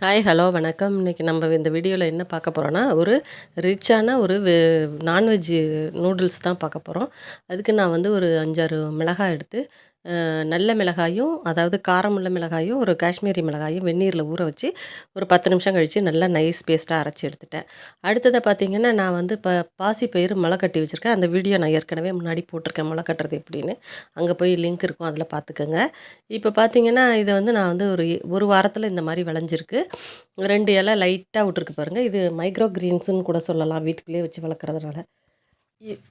Hi hello வணக்கம். இன்றைக்கி நம்ம இந்த வீடியோவில் என்ன பார்க்க போகிறோன்னா ஒரு ரிச்சான ஒரு நான்வெஜ் நான்வெஜ்ஜு நூடுல்ஸ் தான் பார்க்க போகிறோம் அதுக்கு நான் வந்து ஒரு அஞ்சாறு மிளகாய் எடுத்து நல்ல மிளகாயும் அதாவது காரமுள்ள மிளகாயும் ஒரு காஷ்மீரி மிளகாயும் வெந்நீரில் ஊற வச்சு ஒரு பத்து நிமிஷம் கழித்து நல்லா நைஸ் பேஸ்ட்டாக அரைச்சி எடுத்துட்டேன். அடுத்ததை பார்த்தீங்கன்னா நான் வந்து இப்போ பாசி பயிறு மொளை கட்டி வச்சுருக்கேன். அந்த வீடியோ நான் ஏற்கனவே முன்னாடி போட்டிருக்கேன் முளை கட்டுறது எப்படின்னு. அங்கே போய் லிங்க் இருக்கும் அதில் பார்த்துக்கோங்க இப்போ பார்த்தீங்கன்னா இதை வந்து நான் வந்து ஒரு ஒரு வாரத்தில் இந்த மாதிரி விளைஞ்சிருக்கு. ரெண்டு இலை லைட்டாக விட்ருக்கு பாருங்கள் இது மைக்ரோ கிரீன்ஸுன்னு கூட சொல்லலாம் வீட்டுக்குள்ளேயே வச்சு வளர்க்குறதுனால.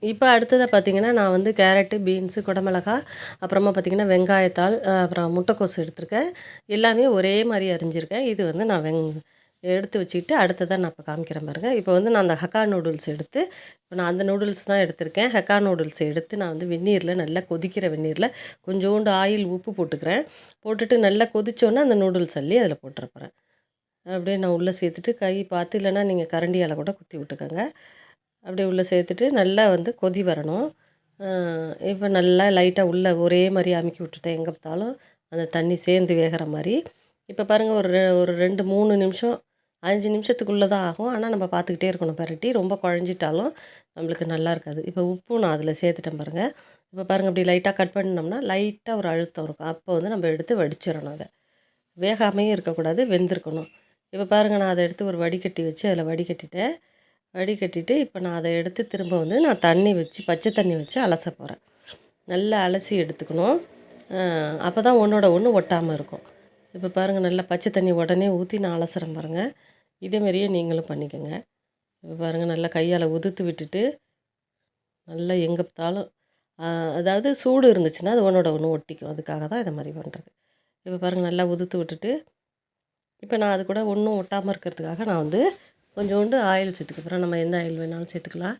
இப்போ அடுத்ததை பார்த்தீங்கன்னா நான் வந்து கேரட்டு பீன்ஸு குடமிளகா அப்புறமா பார்த்தீங்கன்னா வெங்காயத்தாள் அப்புறம் முட்டைக்கோஸ் எடுத்திருக்கேன். எல்லாமே ஒரே மாதிரி அரிஞ்சிருக்கேன். இது வந்து நான் வெங் எடுத்து வச்சுக்கிட்டு அடுத்ததாக நான் இப்போ காமிக்கிறேன் பாருங்கள் இப்போ வந்து நான் அந்த ஹக்கா நூடுல்ஸ் எடுத்து இப்போ நான் அந்த நூடுல்ஸ் தான் எடுத்திருக்கேன். ஹக்கா நூடுல்ஸ் எடுத்து நான் வந்து வெந்நீரில் நல்லா கொதிக்கிற வெந்நீரில் கொஞ்சோண்டு ஆயில் உப்பு போட்டுக்கிறேன். போட்டுட்டு நல்லா கொதிச்சோன்னே அந்த நூடுல்ஸ் அள்ளி அதில் போட்டுருப்பேன் அப்படியே நான் உள்ளே சேர்த்துட்டு கை பார்த்து இல்லைன்னா நீங்கள் கரண்டியால் கூட குத்தி விட்டுக்கோங்க. அப்படியே உள்ளே சேர்த்துட்டு நல்லா வந்து கொதி வரணும். இப்போ நல்லா லைட்டாக உள்ளே ஒரே மாதிரி அமுக்கி விட்டுட்டேன். எங்கே பார்த்தாலும் அந்த தண்ணி சேர்ந்து வேகிற மாதிரி. இப்போ பாருங்கள் ஒரு ரெ- ஒரு ரெண்டு மூணு நிமிஷம் அஞ்சு நிமிஷத்துக்குள்ளே தான் ஆகும். ஆனால் நம்ம பார்த்துக்கிட்டே இருக்கணும். பரட்டி ரொம்ப குழஞ்சிட்டாலும் நம்மளுக்கு நல்லா இருக்காது. இப்போ உப்பும் நான் அதில் சேர்த்துட்டேன் பாருங்கள் இப்போ பாருங்கள் இப்படி லைட்டாக கட் பண்ணோம்னா லைட்டாக ஒரு அழுத்தம் இருக்கும். அப்போ வந்து நம்ம எடுத்து வடிச்சிடணும் அதை. வேகாமையும் இருக்கக்கூடாது வெந்திருக்கணும். இப்போ பாருங்கள் நான் அதை எடுத்து ஒரு வடிகட்டி வச்சு அதில் வடிகட்டிட்டேன். வடிகட்டிட்டு இப்போ நான் அதை எடுத்து திரும்ப வந்து நான் தண்ணி வச்சு பச்சை தண்ணி வச்சு அலச போகிறேன் நல்லா அலசி எடுத்துக்கணும். அப்போ தான் ஒன்றோட ஒன்று ஒட்டாமல் இருக்கும். இப்போ பாருங்கள் நல்லா பச்சை தண்ணி உடனே ஊற்றி நான் அலசுறேன் பாருங்கள் இதேமாரியே நீங்களும் பண்ணிக்கோங்க. இப்போ பாருங்கள் நல்லா கையால் உதுத்து விட்டுட்டு நல்லா எங்கே பார்த்தாலும் அதாவது சூடு இருந்துச்சுன்னா அது ஒன்றோட ஒன்று ஒட்டிக்கும். அதுக்காக தான் இதை மாதிரி பண்ணுறது இப்போ பாருங்கள் நல்லா உதுத்து விட்டுட்டு இப்போ நான் அது கூட ஒன்றும் ஒட்டாமல் இருக்கிறதுக்காக நான் வந்து கொஞ்சோண்டு ஆயில் சேர்த்துக்க நம்ம எந்த ஆயில் வேணாலும் சேர்த்துக்கலாம்.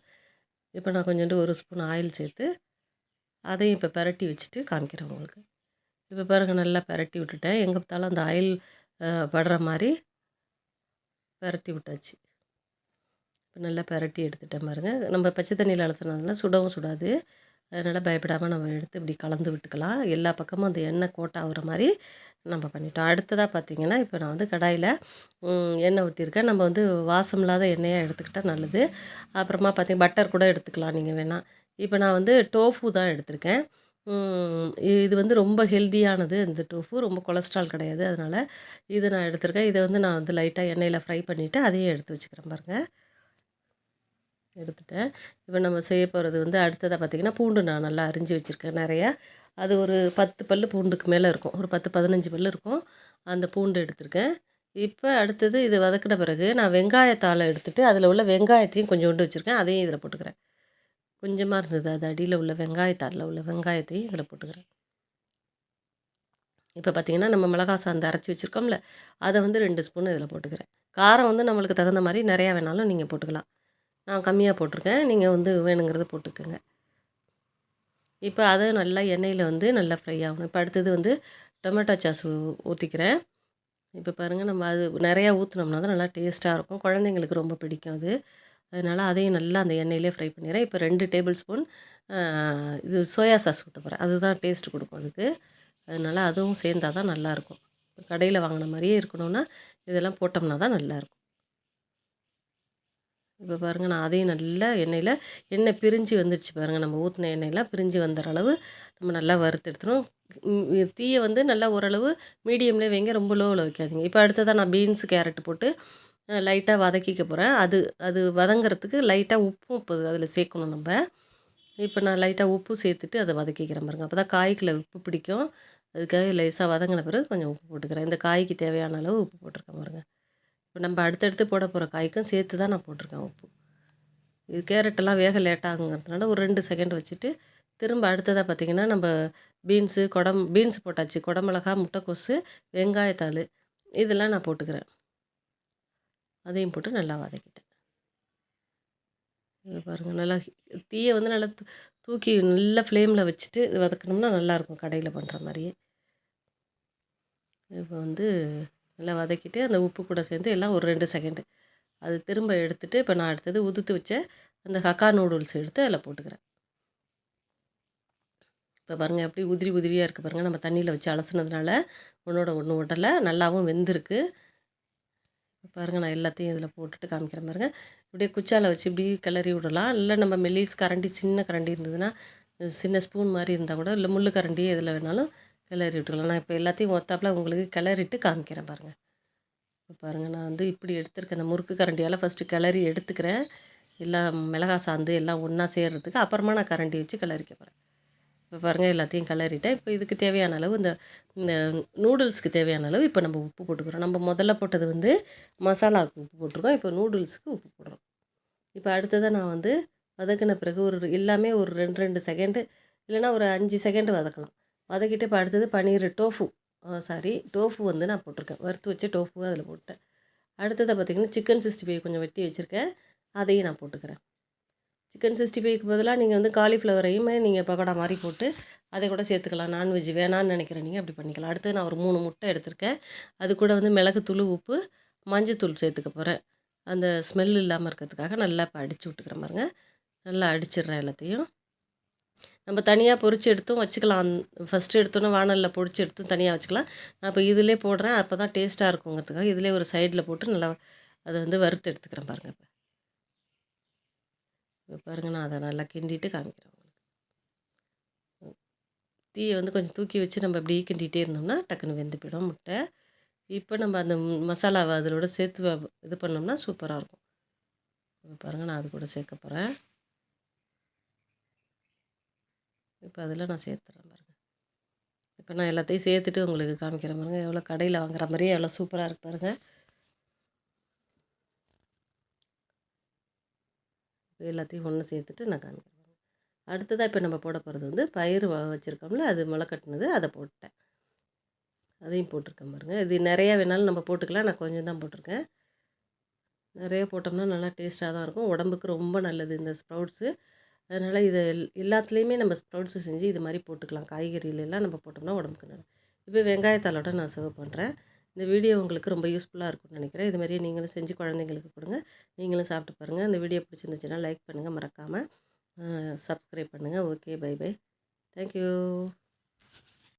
இப்போ நான் கொஞ்சோண்டு ஒரு ஸ்பூன் ஆயில் சேர்த்து அதையும் இப்போ பரட்டி வச்சுட்டு காமிக்கிறேன் உங்களுக்கு. இப்போ பாருங்கள் நல்லா பரட்டி விட்டுட்டேன். எங்கே பார்த்தாலும் அந்த ஆயில் படுற மாதிரி பரட்டி விட்டாச்சு. இப்போ நல்லா பரட்டி எடுத்துட்டேன் பாருங்கள் நம்ம பச்சை தண்ணியில் அழுத்தினதுனால சுடவும் சுடாது. அதனால் பயப்படாமல் நம்ம எடுத்து இப்படி கலந்து விட்டுக்கலாம். எல்லா பக்கமும் அந்த எண்ணெய் கோட் ஆகுற மாதிரி நம்ம பண்ணிட்டோம். அடுத்ததாக பார்த்தீங்கன்னா இப்போ நான் வந்து கடாயில் எண்ணெய் ஊற்றிருக்கேன் நம்ம வந்து வாசம் இல்லாத எண்ணெயாக எடுத்துக்கிட்டால் நல்லது. அப்புறமா பார்த்திங்கன்னா பட்டர் கூட எடுத்துக்கலாம் நீங்கள் வேணால் இப்போ நான் வந்து டோஃபு தான் எடுத்திருக்கேன். இது வந்து ரொம்ப ஹெல்தியானது இந்த டோஃபு. ரொம்ப கொலஸ்ட்ரால் கிடையாது. அதனால் இது நான் எடுத்திருக்கேன். இதை வந்து நான் வந்து லைட்டாக எண்ணெயில் ஃப்ரை பண்ணிவிட்டு அதையும் எடுத்து வச்சுக்கிறேன் பாருங்கள் எடுத்துட்டேன். இப்போ நம்ம செய்ய போகிறது வந்து அடுத்ததாக பார்த்திங்கன்னா பூண்டு நான் நல்லா அரிஞ்சு வச்சுருக்கேன் நிறையா. அது ஒரு பத்து பல் பூண்டுக்கு மேலே இருக்கும். ஒரு பத்து பதினஞ்சு பல் இருக்கும். அந்த பூண்டு எடுத்திருக்கேன். இப்போ அடுத்தது இது வதக்கின பிறகு நான் வெங்காயத்தாளை எடுத்துகிட்டு அதில் உள்ள வெங்காயத்தையும் கொஞ்சோண்டு வச்சுருக்கேன். அதையும் இதில் போட்டுக்கிறேன். கொஞ்சமாக இருந்தது. அது அடியில் உள்ள வெங்காயத்தாளில் உள்ள வெங்காயத்தையும் இதில் போட்டுக்கிறேன். இப்போ பார்த்தீங்கன்னா நம்ம மிளகா சாந்து அரைச்சி வச்சுருக்கோம்ல அதை வந்து ரெண்டு ஸ்பூன் இதில் போட்டுக்கிறேன். காரம் வந்து நம்மளுக்கு தகுந்த மாதிரி நிறையா வேணாலும் நீங்கள் போட்டுக்கலாம். நான் கம்மியாக போட்டிருக்கேன். நீங்கள் வந்து வேணுங்கிறத போட்டுக்கோங்க. இப்போ அதை நல்லா எண்ணெயில் வந்து நல்லா ஃப்ரை ஆகணும். இப்போ அடுத்தது வந்து டொமேட்டோ சாஸ் ஊற்றிக்கிறேன் இப்போ பாருங்கள் நம்ம அது நிறையா ஊற்றினோம்னா தான் நல்லா டேஸ்ட்டாக இருக்கும். குழந்தைங்களுக்கு ரொம்ப பிடிக்கும் அது. அதனால் அதையும் நல்லா அந்த எண்ணெயிலே ஃப்ரை பண்ணிடுறேன். இப்போ ரெண்டு டேபிள் ஸ்பூன் இது சோயா சாஸ் ஊற்ற போகிறேன் அதுதான் டேஸ்ட் கொடுக்கும் அதுக்கு. அதனால் அதுவும் சேர்ந்தா தான் நல்லாயிருக்கும் கடையில் வாங்கின மாதிரியே இருக்கணும்னா இதெல்லாம் போட்டோம்னா தான் நல்லாயிருக்கும் இப்போ பாருங்கள் நான் அதையும் நல்லா எண்ணெயில் எண்ணெய் பிரிஞ்சு வந்துடுச்சு பாருங்கள் நம்ம ஊற்றின எண்ணெயெல்லாம் பிரிஞ்சு வந்துற அளவு நம்ம நல்லா வறுத்து எடுத்துடும் தீயை வந்து நல்லா ஓரளவு மீடியம்லேயே வைங்க ரொம்ப லோவில் வைக்காதீங்க. இப்போ அடுத்ததாக நான் பீன்ஸ் கேரட் போட்டு லைட்டாக வதக்கிக்க போகிறேன் அது அது வதங்கிறதுக்கு லைட்டாக உப்பும் இப்போ அதில் சேர்க்கணும் நம்ம. இப்போ நான் லைட்டாக உப்பு சேர்த்துட்டு அதை வதக்கிக்கிறேன் பாருங்க. அப்போ தான் காய்க்குள்ள உப்பு பிடிக்கும். அதுக்காக லேசாக வதங்கின பிறகு கொஞ்சம் உப்பு போட்டுக்கிறேன். இந்த காய்க்கு தேவையான அளவு உப்பு போட்டிருக்கேன் பாருங்க. இப்போ நம்ம அடுத்தடுத்து போட போகிற காய்க்கும் சேர்த்து தான் நான் போட்டிருக்கேன் உப்பு. இது கேரட்டெல்லாம் வேக லேட்டாகுங்கிறதுனால ஒரு ரெண்டு செகண்ட் வச்சுட்டு திரும்ப அடுத்ததாக பார்த்திங்கன்னா நம்ம பீன்ஸு குடம் பீன்ஸ் போட்டாச்சு குடமிளகா முட்டைக்கோசு வெங்காயத்தாள் இதெல்லாம் நான் போட்டுக்கிறேன். அதையும் போட்டு நல்லா வதக்கிட்டேன். இது பாருங்கள் நல்லா தீயை வந்து நல்லா தூ- தூக்கி நல்ல ஃப்ளேமில் வச்சுட்டு இது வதக்கணும்னா நல்லாயிருக்கும் கடையில் பண்ணுற மாதிரியே. இப்போ வந்து நல்லா வதக்கிட்டு அந்த உப்பு கூட சேர்ந்து எல்லாம் ஒரு ரெண்டு செகண்டு அது திரும்ப எடுத்துகிட்டு இப்போ நான் அடுத்தது உதுத்து வச்ச அந்த ஹக்கா நூடுல்ஸ் எடுத்து அதில் போட்டுக்கிறேன். இப்போ பாருங்கள் எப்படி உதிரி உதிரியாக இருக்குது பாருங்கள் நம்ம தண்ணியில் வச்சு அலசுனதுனால ஒன்றோட ஒன்று ஒட்டலை. நல்லாவும் வெந்திருக்கு. பாருங்கள் நான் எல்லாத்தையும் இதில் போட்டுட்டு காமிக்கிறேன் பாருங்கள் இப்படியே குச்சால வச்சு இப்படி கிளறி விடலாம். இல்லை நம்ம மெல்லிஸ் கரண்டி சின்ன கரண்டி இருந்ததுன்னா சின்ன ஸ்பூன் மாதிரி இருந்தால் கூட இல்லை முள் கரண்டி எதில் வேணாலும் கிளறி விட்டுக்கலாம் நான் இப்போ எல்லாத்தையும் ஒத்தாப்பில் உங்களுக்கு கிளறிட்டு காமிக்கிறேன் பாருங்கள் இப்போ பாருங்கள் நான் வந்து இப்படி எடுத்துருக்கேன். அந்த முறுக்கு கரண்டியால் ஃபஸ்ட்டு கிளறி எடுத்துக்கிறேன். எல்லாம் மிளகா சாந்து எல்லாம் ஒன்றா சேர்கிறதுக்கு அப்புறமா நான் கரண்டி வச்சு கிளறிக்க போகிறேன் இப்போ பாருங்கள் எல்லாத்தையும் கிளறிட்டேன் இப்போ இதுக்கு தேவையான அளவு இந்த இந்த நூடுல்ஸ்க்கு தேவையான அளவு இப்போ நம்ம உப்பு போட்டுக்கிறோம். நம்ம முதல்ல போட்டது வந்து மசாலாவுக்கு உப்பு போட்டிருக்கோம். இப்போ நூடுல்ஸுக்கு உப்பு போடுறோம். இப்போ அடுத்ததாக நான் வந்து வதக்கின பிறகு ஒரு எல்லாமே ஒரு ரெண்டு ரெண்டு செகண்டு இல்லைன்னா ஒரு அஞ்சு செகண்டு வதக்கலாம். வதக்கிட்டு இப்போ அடுத்தது பன்னீர் டோஃபு. சாரி டோஃபு வந்து நான் போட்டிருக்கேன். வறுத்து வச்ச டோஃபு அதில் போட்டேன் அடுத்ததை பார்த்திங்கன்னா சிக்கன் சிக்ஸ்டி ஃபைவ் கொஞ்சம் வெட்டி வச்சுருக்கேன். அதையும் நான் போட்டுக்கிறேன். சிக்கன் சிக்ஸ்டி ஃபைவ்க்கு பதிலாக நீங்கள் வந்து காலிஃப்ளவரையுமே நீங்கள் பக்கோடா மாதிரி போட்டு அதை கூட சேர்த்துக்கலாம். நான்வெஜ் வேணான்னு நினைக்கிறேன். நீங்கள் அப்படி பண்ணிக்கலாம். அடுத்து நான் ஒரு மூணு முட்டை எடுத்திருக்கேன். அது கூட வந்து மிளகுத்தூள் உப்பு மஞ்சத்தூள் சேர்த்துக்க போகிறேன் அந்த ஸ்மெல் இல்லாமல் இருக்கிறதுக்காக நல்லா இப்போ அடித்து விட்டுக்கிறேன் பாருங்கள் நல்லா அடிச்சிடுறேன் எல்லாத்தையும். நம்ம தனியாக பொறிச்சு எடுத்தும் வச்சுக்கலாம். ஃபஸ்ட்டு எடுத்தோன்னே வானலில் பொரிச்சு எடுத்தும் தனியாக வச்சுக்கலாம். நான் இப்போ இதிலே போடுறேன். அப்போ தான் டேஸ்ட்டாக இருக்குங்கிறதுக்காக இதிலே ஒரு சைடில் போட்டு நல்லா அதை வந்து வறுத்து எடுத்துக்கிறேன் பாருங்கள் இப்போ. இப்போ பாருங்கள் நான் அதை நல்லா கிண்டிட்டு காமிக்கிறேன் உங்களுக்கு. தீயை வந்து கொஞ்சம் தூக்கி வச்சு நம்ம இப்படி கிண்டிகிட்டே இருந்தோம்னா டக்குன்னு வெந்து போயிடும் முட்டை. இப்போ நம்ம அந்த மசாலாவை அதோட சேர்த்து வ- இது பண்ணோம்னா சூப்பராக இருக்கும். பாருங்கள் நான் அது கூட சேர்க்க போகிறேன் இப்போ அதில் நான் சேர்த்துறேன் பாருங்கள் இப்போ நான் எல்லாத்தையும் சேர்த்துட்டு உங்களுக்கு காமிக்கிறேன் பாருங்கள் எவ்வளோ கடையில் வாங்குற மாதிரியே எவ்வளோ சூப்பராக இருக்கு பாருங்கள் இப்போ எல்லாத்தையும் ஒன்று சேர்த்துட்டு நான் காமிக்கிறேன் அடுத்ததாக இப்போ நம்ம போட போகிறது வந்து பயிர் வ வச்சுருக்கோம்ல அது முளை கட்டினது அதை போட்டேன். அதையும் போட்டிருக்கேன் பாருங்கள் இது நிறையா வேணாலும் நம்ம போட்டுக்கலாம். நான் கொஞ்சம் தான் போட்டிருக்கேன். நிறைய போட்டோம்னா நல்லா டேஸ்ட்டாக தான் இருக்கும். உடம்புக்கு ரொம்ப நல்லது இந்த ஸ்ப்ரவுட்ஸு அதனால் இதை எல்- எல்லாத்துலேயுமே நம்ம ஸ்ப்ரவுட்ஸை செஞ்சு இது மாதிரி போட்டுக்கலாம். காய்கறியிலெல்லாம் நம்ம போட்டோம்னா உடம்புக்கு நல்லது. இப்போ வெங்காயத்தாலோட நான் சர்வ் பண்ணுறேன் இந்த வீடியோ உங்களுக்கு ரொம்ப யூஸ்ஃபுல்லாக இருக்கும்னு நினைக்கிறேன். இது மாதிரி நீங்களும் செஞ்சு குழந்தைங்களுக்கு கொடுங்க. நீங்களும் சாப்பிட்டு பாருங்கள் இந்த வீடியோ பிடிச்சிருந்துச்சுன்னா லைக் பண்ணுங்கள் மறக்காமல் சப்ஸ்கிரைப் பண்ணுங்கள் ஓகே பை பை. தேங்க்யூ.